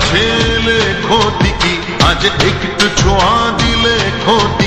ছেলে ক্ষতি কি আজ একটু ছোঁয়া দিলে ক্ষতি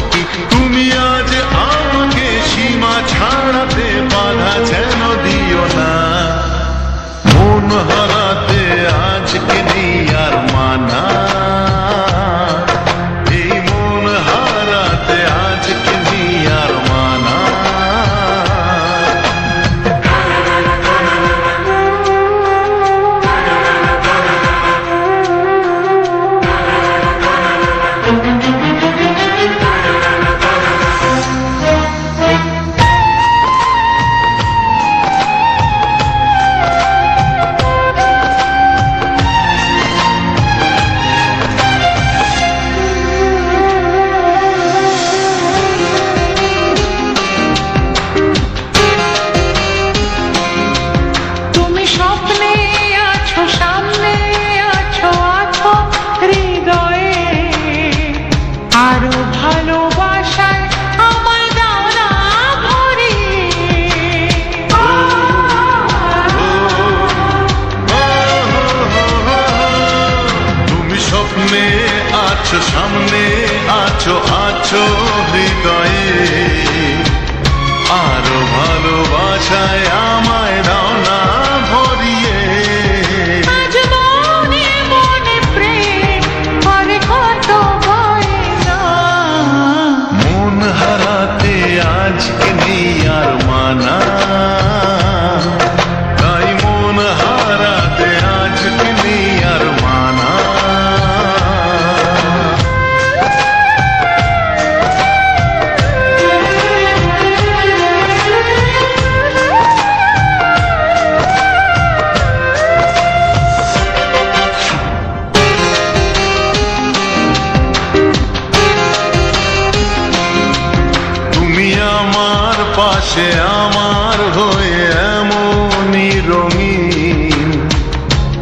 সামনে আছো সামনে আছো আছো হৃদয়ে। আরও ভালোবাসায় আমার সে আমার হয়ে এমনই রঙিন।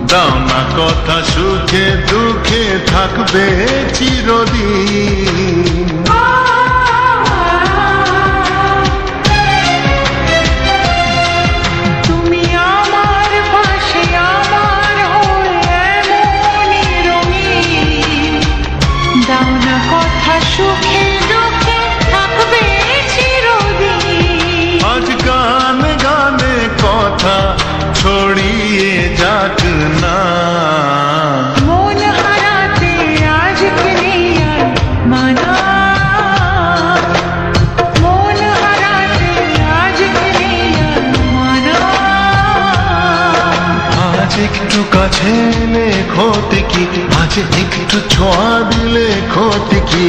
দানা কথা সুখে দুঃখে থাকবে চিরদিন। কাছে এলে ক্ষতি কি? আজ একটু ছোঁয়া দিলে ক্ষতি কি?